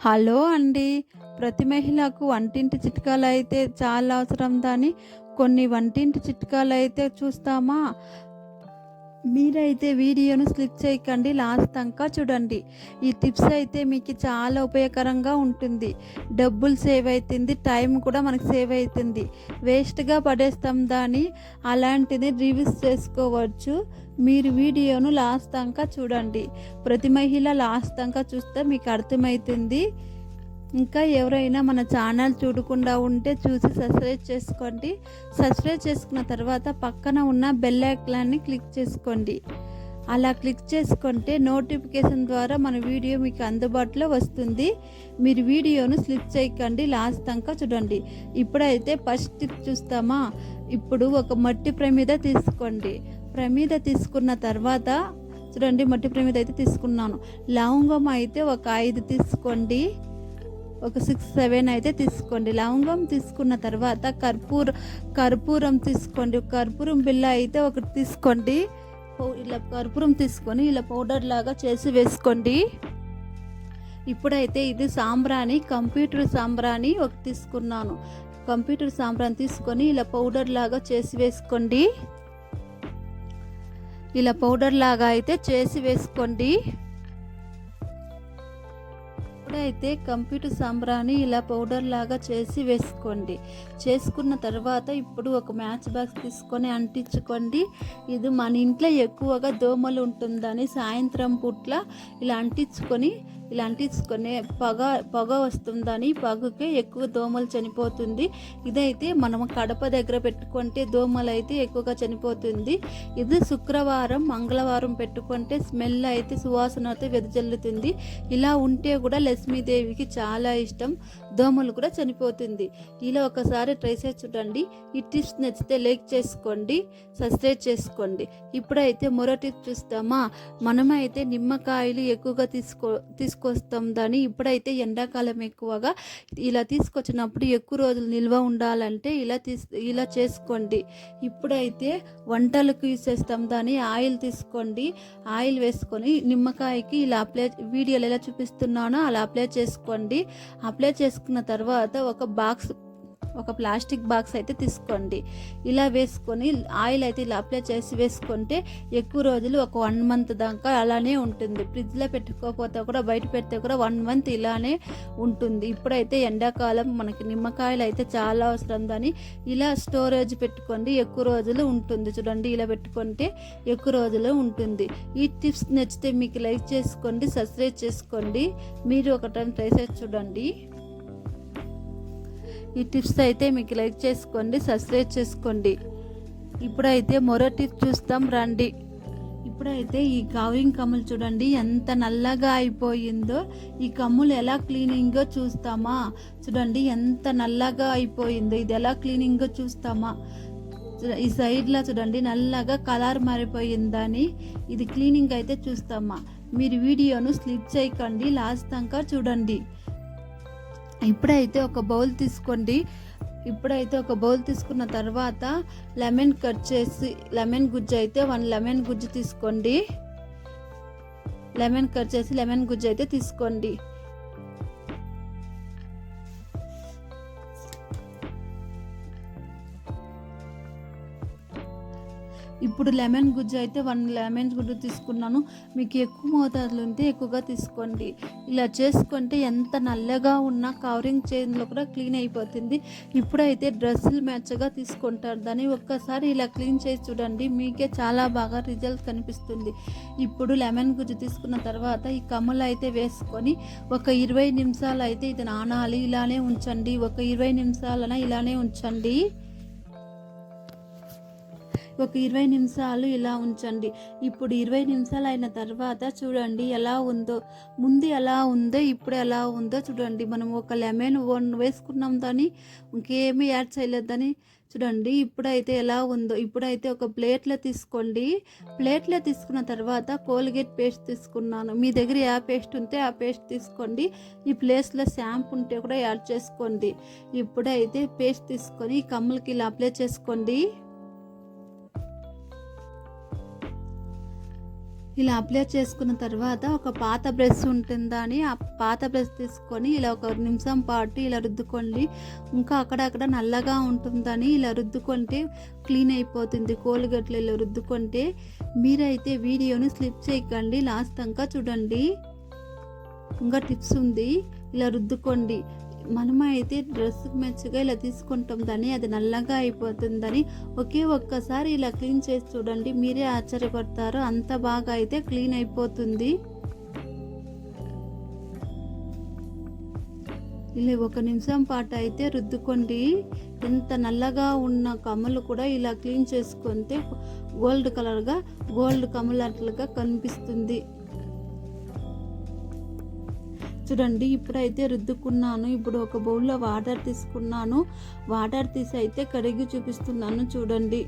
Hello అండి. ప్రతి మహిళకు వంటింటి చిట్కాలు అయితే చాలా అవసరం దాని. కొన్ని వంటింటి చిట్కాలు అయితే చూస్తామా? మీరైతే వీడియోను స్లిప్ చేయకండి లాస్ట్ దాకా చూడండి. ఈ టిప్స్ అయితే మీకు చాలా ఉపయోగకరంగా ఉంటుంది. డబ్బులు సేవ్ అవుతుంది టైం కూడా మనకు సేవ్ అవుతుంది. వేస్ట్గా పడేస్తాం దాన్ని అలాంటిది రివ్యూస్ చేసుకోవచ్చు. మీరు వీడియోను లాస్ట్ దాకా చూడండి. ప్రతి మహిళ లాస్ట్ దాకా చూస్తే మీకు అర్థమవుతుంది. ఇంకా ఎవరైనా మన ఛానల్ చూడకుండా ఉంటే చూసి సబ్స్క్రైబ్ చేసుకోండి. సబ్స్క్రైబ్ చేసుకున్న తర్వాత పక్కన ఉన్న బెల్ ఐకాన్ని క్లిక్ చేసుకోండి. అలా క్లిక్ చేసుకుంటే నోటిఫికేషన్ ద్వారా మన వీడియో మీకు అందుబాటులో వస్తుంది. మీరు వీడియోను స్లిప్ చేయకండి లాస్ట్ దాకా చూడండి. ఇప్పుడైతే ఫస్ట్ టిప్ చూస్తామా? ఇప్పుడు ఒక మట్టి ప్రమిద తీసుకోండి. ప్రమిద తీసుకున్న తర్వాత చూడండి మట్టి ప్రమిద అయితే తీసుకున్నాను. లవంగం అయితే ఒక ఐదు తీసుకోండి. ఒక సిక్స్ సెవెన్ అయితే తీసుకోండి. లవంగం తీసుకున్న తర్వాత కర్పూర కర్పూరం తీసుకోండి. కర్పూరం బిల్ల అయితే ఒకటి తీసుకోండి. పౌ- ఇలా కర్పూరం తీసుకొని ఇలా పౌడర్ లాగా చేసి వేసుకోండి. ఇప్పుడైతే ఇది సాంబ్రాణి కంప్యూటర్ సాంబ్రాణి ఒకటి తీసుకున్నాను. కంప్యూటర్ సాంబ్రాణి తీసుకొని ఇలా పౌడర్ లాగా చేసి వేసుకోండి. ఇలా పౌడర్ లాగా అయితే చేసి వేసుకోండి. ఎప్పుడైతే కంప్యూటర్ సాంబ్రాన్ని ఇలా పౌడర్ లాగా చేసి వేసుకోండి. చేసుకున్న తర్వాత ఇప్పుడు ఒక మ్యాచ్ బాక్స్ తీసుకొని అంటించుకోండి. ఇది మన ఇంట్లో ఎక్కువగా దోమలు ఉంటుందని సాయంత్రం పూట్ల ఇలా అంటించుకొని ఇలాంటి కొన్ని పొగ పొగ వస్తుందని పొగకే ఎక్కువ దోమలు చనిపోతుంది. ఇదైతే మనం కడప దగ్గర పెట్టుకుంటే దోమలు అయితే ఎక్కువగా చనిపోతుంది. ఇది శుక్రవారం మంగళవారం పెట్టుకుంటే స్మెల్ అయితే సువాసన అయితే వెదజల్లుతుంది. ఇలా ఉంటే కూడా లక్ష్మీదేవికి చాలా ఇష్టం. దోమలు కూడా చనిపోతుంది. ఇలా ఒకసారి ట్రై చేసి చూడండి. ఈ టిప్స్ నచ్చితే లైక్ చేసుకోండి సబ్స్క్రైబ్ చేసుకోండి. ఇప్పుడైతే మరో టిప్ చూస్తామా? మనమైతే నిమ్మకాయలు ఎక్కువగా తీసుకో తీసుకొస్తాం తీసుకొస్తుందని ఇప్పుడైతే ఎండాకాలం ఎక్కువగా ఇలా తీసుకొచ్చినప్పుడు ఎక్కువ రోజులు నిల్వ ఉండాలంటే ఇలా తీసు ఇలా చేసుకోండి. ఇప్పుడైతే వంటలకు యూస్ చేస్తాం దాన్ని. ఆయిల్ తీసుకోండి. ఆయిల్ వేసుకొని నిమ్మకాయకి ఇలా అప్లై వీడియోలో ఎలా చూపిస్తున్నానో అలా అప్లై చేసుకోండి. అప్లై చేసుకున్న తర్వాత ఒక బాక్స్ ఒక ప్లాస్టిక్ బాక్స్ అయితే తీసుకోండి. ఇలా వేసుకొని ఆయిల్ అయితే ఇలా అప్లై చేసి వేసుకుంటే ఎక్కువ రోజులు ఒక వన్ మంత్ దాకా అలానే ఉంటుంది. ఫ్రిడ్జ్లో పెట్టుకోకపోతే కూడా బయట పెడితే కూడా వన్ మంత్ ఇలానే ఉంటుంది. ఇప్పుడైతే ఎండాకాలం మనకి నిమ్మకాయలు అయితే చాలా అవసరం దాని. ఇలా స్టోరేజ్ పెట్టుకోండి ఎక్కువ రోజులు ఉంటుంది. చూడండి ఇలా పెట్టుకుంటే ఎక్కువ రోజులు ఉంటుంది. ఈ టిప్స్ నచ్చితే మీకు లైక్ చేసుకోండి సబ్స్క్రైబ్ చేసుకోండి. మీరు ఒక టైం ట్రై చేసి చూడండి. ఈ టిప్స్ అయితే మీకు లైక్ చేసుకోండి సబ్స్క్రైబ్ చేసుకోండి. ఇప్పుడైతే మరో టిప్ చూస్తాం రండి. ఇప్పుడైతే ఈ కవరింగ్ కమ్ములు చూడండి ఎంత నల్లగా అయిపోయిందో. ఈ కమ్ములు ఎలా క్లీనింగ్గా చూస్తామా? చూడండి ఎంత నల్లగా అయిపోయిందో. ఇది ఎలా క్లీనింగ్గా చూస్తామా? ఈ సైడ్లో చూడండి నల్లగా కలర్ మారిపోయిందని. ఇది క్లీనింగ్ అయితే చూస్తామా? మీరు వీడియోను స్లిప్ చేయకండి లాస్ట్ దాకా చూడండి. ఇప్పుడైతే ఒక బౌల్ తీసుకోండి. ఇప్పుడైతే ఒక బౌల్ తీసుకున్న తర్వాత లెమన్ కట్ చేసి లెమన్ గుజ్జు అయితే వన్ లెమన్ గుజ్జు తీసుకోండి. లెమన్ కట్ చేసి లెమన్ గుజ్జు అయితే తీసుకోండి. ఇప్పుడు లెమన్ గుజ్జు అయితే వన్ లెమన్ గుజ్జు తీసుకున్నాను. మీకు ఎక్కువ మోతాదులు ఉంటే ఎక్కువగా తీసుకోండి. ఇలా చేసుకుంటే ఎంత నల్లగా ఉన్నా కవరింగ్ చైన్లో కూడా క్లీన్ అయిపోతుంది. ఇప్పుడైతే డ్రెస్సులు మ్యాచ్గా తీసుకుంటారు. దాన్ని ఒక్కసారి ఇలా క్లీన్ చేసి చూడండి మీకే చాలా బాగా రిజల్ట్ కనిపిస్తుంది. ఇప్పుడు లెమన్ గుజ్జు తీసుకున్న తర్వాత ఈ కమ్మలు అయితే వేసుకొని ఒక ఇరవై నిమిషాలు అయితే ఇది నానాలి ఇలానే ఉంచండి. ఒక ఇరవై నిమిషాలన ఇలానే ఉంచండి. ఒక ఇరవై నిమిషాలు ఇలా ఉంచండి. ఇప్పుడు ఇరవై నిమిషాలు అయిన తర్వాత చూడండి ఎలా ఉందో. ముందు ఎలా ఉందో ఇప్పుడు ఎలా ఉందో చూడండి. మనం ఒక లెమన్ వన్ వేసుకున్నాం దాన్ని ఇంకేమీ యాడ్ చేయలేదని చూడండి ఇప్పుడైతే ఎలా ఉందో. ఇప్పుడైతే ఒక ప్లేట్లో తీసుకోండి. ప్లేట్లో తీసుకున్న తర్వాత కోల్గేట్ పేస్ట్ తీసుకున్నాను. మీ దగ్గర ఏ పేస్ట్ ఉంటే ఆ పేస్ట్ తీసుకోండి. ఈ ప్లేస్లో షాంపూ ఉంటే కూడా యాడ్ చేసుకోండి. ఇప్పుడైతే పేస్ట్ తీసుకొని కమ్ములకి ఇలా అప్లై చేసుకోండి. ఇలా అప్లై చేసుకున్న తర్వాత ఒక పాత బ్రష్ ఉంటుందని ఆ పాత బ్రష్ తీసుకొని ఇలా ఒక నిమిషం పాటు ఇలా రుద్దుకోండి. ఇంకా అక్కడక్కడ నల్లగా ఉంటుందని ఇలా రుద్దుకుంటే క్లీన్ అయిపోతుంది. కోలుగట్లు ఇలా రుద్దుకుంటే మీరైతే వీడియోని స్లిప్ చేయకండి. లాస్ట్ అంకా చూడండి. ఇంకా టిప్స్ ఉంది. ఇలా రుద్దుకోండి. మనమైతే డ్రెస్కి మెచ్చగా ఇలా తీసుకుంటాం దాన్ని అది నల్లగా అయిపోతుందని ఒకే ఒక్కసారి ఇలా క్లీన్ చేసి చూడండి మీరే ఆశ్చర్యపడతారు. అంత బాగా అయితే క్లీన్ అయిపోతుంది. ఇలా ఒక నిమిషం పాటు అయితే రుద్దుకోండి. ఎంత నల్లగా ఉన్న కమ్మలు కూడా ఇలా క్లీన్ చేసుకుంటే గోల్డ్ కలర్గా గోల్డ్ కమ్మలు అట్లుగా కనిపిస్తుంది. చూడండి ఇప్పుడైతే రుద్దుకున్నాను. ఇప్పుడు ఒక బౌల్లో వాటర్ తీసుకున్నాను. వాటర్ తీసి అయితే కడిగి చూపిస్తున్నాను చూడండి.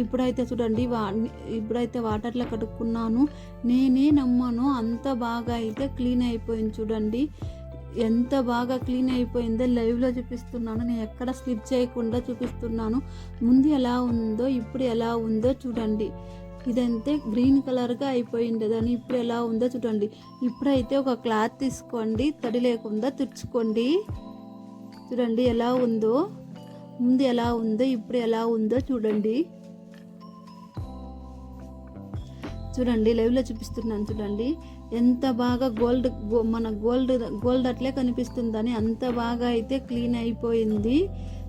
ఇప్పుడైతే చూడండి వా ఇప్పుడైతే వాటర్లో కడుక్కున్నాను. నేనే నమ్మను అంత బాగా అయితే క్లీన్ అయిపోయింది చూడండి. ఎంత బాగా క్లీన్ అయిపోయిందో లైవ్లో చూపిస్తున్నాను. నేను ఎక్కడ స్లిప్ చేయకుండా చూపిస్తున్నాను. ముందు ఎలా ఉందో ఇప్పుడు ఎలా ఉందో చూడండి. ఇదంతే గ్రీన్ కలర్గా అయిపోయింది దాన్ని ఇప్పుడు ఎలా ఉందో చూడండి. ఇప్పుడైతే ఒక క్లాత్ తీసుకోండి తడి లేకుండా తుడుచుకోండి. చూడండి ఎలా ఉందో ముందు ఎలా ఉందో ఇప్పుడు ఎలా ఉందో చూడండి. చూడండి లైవ్లో చూపిస్తున్నాను చూడండి. ఎంత బాగా గోల్డ్ మన గోల్డ్ గోల్డ్ అట్లే కనిపిస్తుందని అంత బాగా అయితే క్లీన్ అయిపోయింది.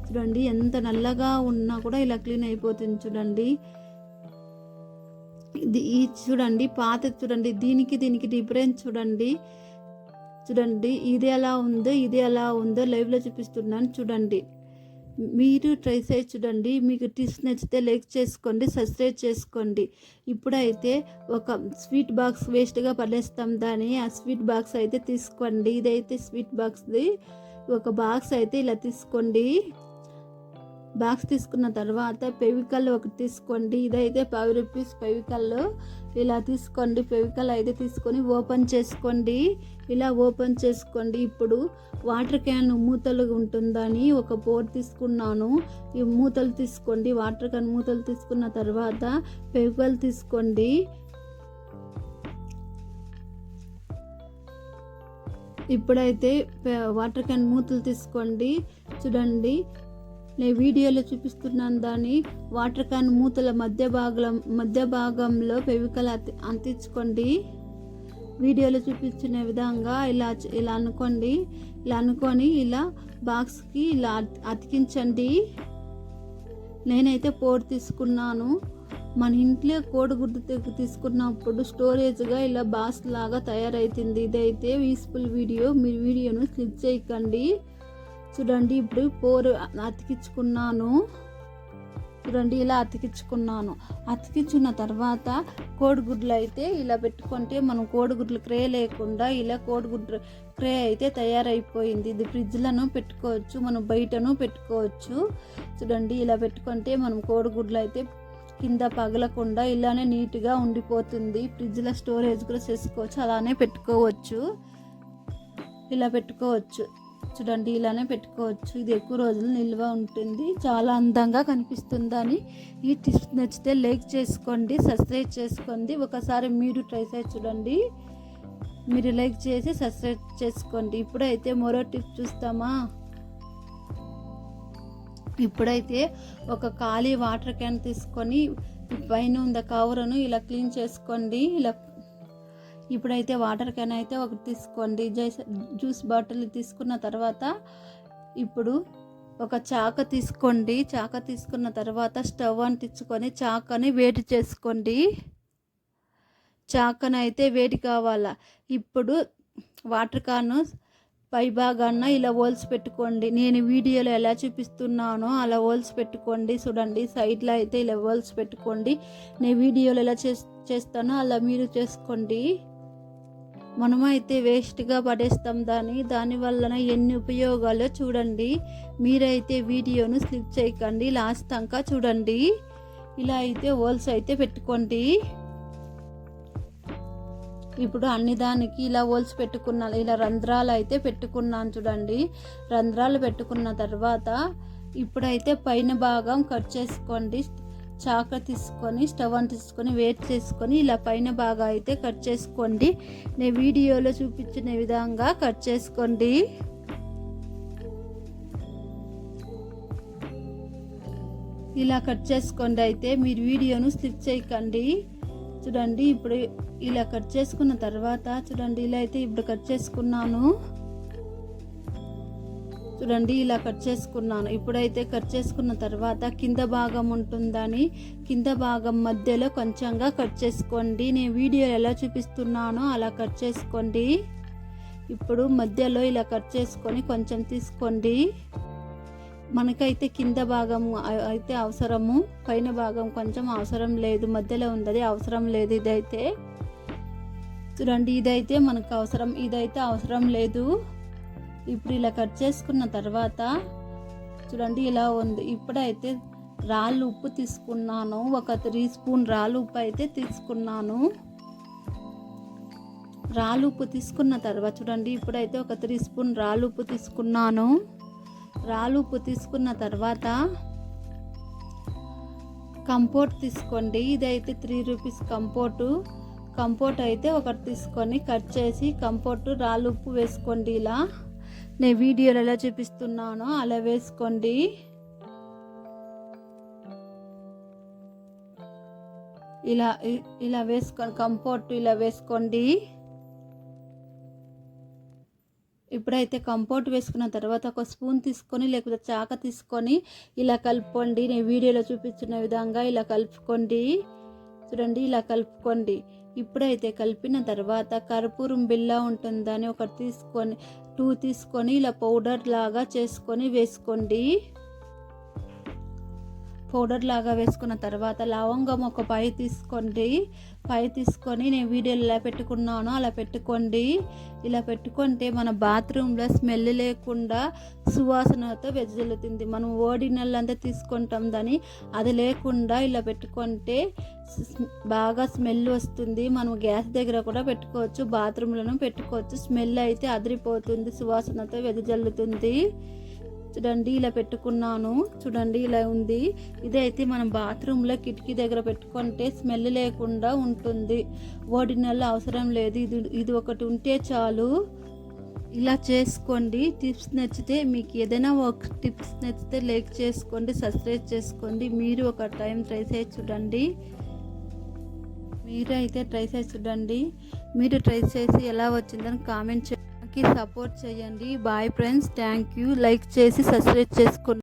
చూడండి ఎంత నల్లగా ఉన్నా కూడా ఇలా క్లీన్ అయిపోతుంది చూడండి. ఈ చూడండి పాత చూడండి దీనికి దీనికి డిఫరెన్స్ చూడండి. చూడండి ఇది ఎలా ఉందో ఇది ఎలా ఉందో లైవ్లో చూపిస్తున్నాను చూడండి. మీరు ట్రై చేసి చూడండి మీకు టిప్స్ నచ్చితే లైక్ చేసుకోండి సబ్స్క్రైబ్ చేసుకోండి. ఇప్పుడైతే ఒక స్వీట్ బాక్స్ వేస్ట్గా పడేస్తాం దాన్ని. ఆ స్వీట్ బాక్స్ అయితే తీసుకోండి. ఇదైతే స్వీట్ బాక్స్ది ఒక బాక్స్ అయితే ఇలా తీసుకోండి. బాక్స్ తీసుకున్న తర్వాత పెవికల్ ఒకటి తీసుకోండి. ఇదైతే ఫైవ్ రూపీస్ పెవికల్ ఇలా తీసుకోండి. ఫెవికల్ అయితే తీసుకొని ఓపెన్ చేసుకోండి. ఇలా ఓపెన్ చేసుకోండి. ఇప్పుడు వాటర్ క్యాన్ మూతలు ఉంటుందని ఒక బోర్ తీసుకున్నాను. ఈ మూతలు తీసుకోండి. వాటర్ క్యాన్ మూతలు తీసుకున్న తర్వాత ఫెవికల్ తీసుకోండి. ఇప్పుడైతే వాటర్ క్యాన్ మూతలు తీసుకోండి. చూడండి. నేను వీడియోలో చూపిస్తున్నాను దాన్ని. వాటర్ క్యాన్ మూతల మధ్య భాగం మధ్య భాగంలో పెవికలు అతి అంటించుకోండి. వీడియోలో చూపించిన విధంగా ఇలా ఇలా అనుకోండి. ఇలా అనుకొని ఇలా బాక్స్కి ఇలా అతికించండి. నేనైతే పోర్ తీసుకున్నాను. మన ఇంట్లో కోడిగుడ్డు తీసుకున్నప్పుడు స్టోరేజ్గా ఇలా బాక్స్ లాగా తయారవుతుంది ఇదైతే యూస్ఫుల్ వీడియో. మీ వీడియోను క్లిక్ చేయకండి. చూడండి ఇప్పుడు పోరు అతికించుకున్నాను. చూడండి ఇలా అతికించుకున్నాను. అతికించున్న తర్వాత కోడిగుడ్లు అయితే ఇలా పెట్టుకుంటే మనం కోడిగుడ్లు క్రే లేకుండా ఇలా కోడిగుడ్లు క్రే అయితే తయారైపోయింది. ఇది ఫ్రిడ్జ్లను పెట్టుకోవచ్చు మనం బయటను పెట్టుకోవచ్చు. చూడండి ఇలా పెట్టుకుంటే మనం కోడిగుడ్లు అయితే కింద పగలకుండా ఇలానే నీట్గా ఉండిపోతుంది. ఫ్రిడ్జ్లో స్టోరేజ్ కూడా చేసుకోవచ్చు అలానే పెట్టుకోవచ్చు. ఇలా పెట్టుకోవచ్చు. చూడండి ఇలానే పెట్టుకోవచ్చు. ఇది ఎక్కువ రోజులు నిల్వ ఉంటుంది. చాలా అందంగా కనిపిస్తుందని. ఈ టిప్స్ నచ్చితే లైక్ చేసుకోండి సబ్స్క్రైబ్ చేసుకోండి. ఒకసారి మీరు ట్రై చేసి చూడండి. మీరు లైక్ చేసి సబ్స్క్రైబ్ చేసుకోండి. ఇప్పుడైతే మరో టిప్ చూస్తామా? ఇప్పుడైతే ఒక ఖాళీ వాటర్ క్యాన్ తీసుకొని పైన ఉన్న కవరును ఇలా క్లీన్ చేసుకోండి. ఇలా ఇప్పుడైతే వాటర్ క్యాన్ అయితే ఒకటి తీసుకోండి. జ్యూస్ బాటిల్ తీసుకున్న తర్వాత ఇప్పుడు ఒక చాక తీసుకోండి. చాక తీసుకున్న తర్వాత స్టవ్ అంటించుకొని చాకని వేడి చేసుకోండి. చాకని అయితే వేడి కావాలా. ఇప్పుడు వాటర్ కాను పై ఇలా హోల్స్ పెట్టుకోండి. నేను వీడియోలో ఎలా చూపిస్తున్నానో అలా హోల్స్ పెట్టుకోండి. చూడండి సైడ్లో అయితే ఇలా హోల్స్ పెట్టుకోండి. నేను వీడియోలో ఎలా చేస్తానో అలా మీరు చేసుకోండి. మనమైతే వేస్ట్గా పడేస్తాం దాన్ని. దానివల్లన ఎన్ని ఉపయోగాలో చూడండి. మీరైతే వీడియోను స్లిప్ చేయకండి. లాస్ట్ అంకా చూడండి. ఇలా అయితే హోల్స్ అయితే పెట్టుకోండి. ఇప్పుడు అన్ని దానికి ఇలా హోల్స్ పెట్టుకున్నా ఇలా రంధ్రాలు అయితే పెట్టుకున్నాను చూడండి. రంధ్రాలు పెట్టుకున్న తర్వాత ఇప్పుడైతే పైన భాగం కట్ చేసుకోండి. చాక తీసుకొని స్టవ్ అని తీసుకొని వేట్ చేసుకొని ఇలా పైన బాగా అయితే కట్ చేసుకోండి. నేను వీడియోలో చూపించిన విధంగా కట్ చేసుకోండి. ఇలా కట్ చేసుకోండి అయితే మీరు వీడియోను స్లిప్ చేయకండి. చూడండి ఇప్పుడు ఇలా కట్ చేసుకున్న తర్వాత చూడండి ఇలా అయితే ఇప్పుడు కట్ చేసుకున్నాను. చూడండి ఇలా కట్ చేసుకున్నాను. ఇప్పుడైతే కట్ చేసుకున్న తర్వాత కింద భాగం ఉంటుందని కింద భాగం మధ్యలో కొంచెంగా కట్ చేసుకోండి. నేను వీడియో ఎలా చూపిస్తున్నానో అలా కట్ చేసుకోండి. ఇప్పుడు మధ్యలో ఇలా కట్ చేసుకొని కొంచెం తీసుకోండి. మనకైతే కింద భాగం అయితే అవసరము. పైన భాగం కొంచెం అవసరం లేదు. మధ్యలో ఉన్నది అవసరం లేదు ఇదైతే. చూడండి ఇదైతే మనకు అవసరం. ఇదైతే అవసరం లేదు. ఇప్పుడు ఇలా కట్ చేసుకున్న తర్వాత చూడండి ఇలా ఉంది. ఇప్పుడైతే రాళ్ళు ఉప్పు తీసుకున్నాను. ఒక త్రీ స్పూన్ రాళ్ళు ఉప్పు అయితే తీసుకున్నాను. రాళ్ళు ఉప్పు తీసుకున్న తర్వాత చూడండి ఇప్పుడైతే ఒక త్రీ స్పూన్ రాళ్ళు ఉప్పు తీసుకున్నాను. రాళ్ళు ఉప్పు తీసుకున్న తర్వాత కంపోర్ట్ తీసుకోండి. ఇదైతే త్రీ రూపీస్ కంపోర్టు. కంపోర్ట్ అయితే ఒకటి తీసుకొని కట్ చేసి కంపోర్టు రాళ్ళు ఉప్పు వేసుకోండి ఇలా. నేను వీడియోలో ఎలా చూపిస్తున్నానో అలా వేసుకోండి. ఇలా ఇలా వేసుకొని కంపోర్ట్ ఇలా వేసుకోండి. ఇప్పుడైతే కంపోర్ట్ వేసుకున్న తర్వాత ఒక స్పూన్ తీసుకొని లేకపోతే చాక తీసుకొని ఇలా కలుపుకోండి. నేను వీడియోలో చూపించిన విధంగా ఇలా కలుపుకోండి. చూడండి ఇలా కలుపుకోండి. ఇప్పుడైతే కలిపిన తర్వాత కర్పూరం బిల్ల ఉంటుందని ఒకటి తీసుకొని టూ తీసుకొని ఇలా పౌడర్ లాగా చేసుకొని వేసుకోండి. పౌడర్ లాగా వేసుకున్న తర్వాత లవంగం ఒక పై తీసుకోండి. పై తీసుకొని నేను వీడియోలు ఎలా పెట్టుకున్నానో. అలా పెట్టుకోండి. ఇలా పెట్టుకుంటే మన బాత్రూంలో స్మెల్ లేకుండా సువాసనతో వెజ్జలుతుంది మనం ఓడినల్లంతా తీసుకుంటాం దాన్ని. అది లేకుండా ఇలా పెట్టుకుంటే బాగా స్మెల్ వస్తుంది. మనం గ్యాస్ దగ్గర కూడా పెట్టుకోవచ్చు. బాత్రూంలోనూ పెట్టుకోవచ్చు. స్మెల్ అయితే అదిరిపోతుంది. సువాసనతో వెదజల్లుతుంది చూడండి ఇలా పెట్టుకున్నాను. చూడండి ఇలా ఉంది. ఇదైతే మనం బాత్రూంలో కిటికీ దగ్గర పెట్టుకుంటే స్మెల్ లేకుండా ఉంటుంది. ఓడినల్ అవసరం లేదు. ఇది ఇది ఒకటి ఉంటే చాలు. ఇలా చేసుకోండి. టిప్స్ నచ్చితే మీకు ఏదైనా ఒక టిప్స్ నచ్చితే లైక్ చేసుకోండి సబ్స్క్రైబ్ చేసుకోండి. మీరు ఒక టైం ట్రై చేసి చూడండి. మీరు అయితే ట్రై చేసి చూడండి. మీరు ట్రై చేసి ఎలా వచ్చిందని కామెంట్ చేయండి సపోర్ట్ చేయండి. Bye friends thank you like చేసి సబ్స్క్రైబ్ చేసుకోండి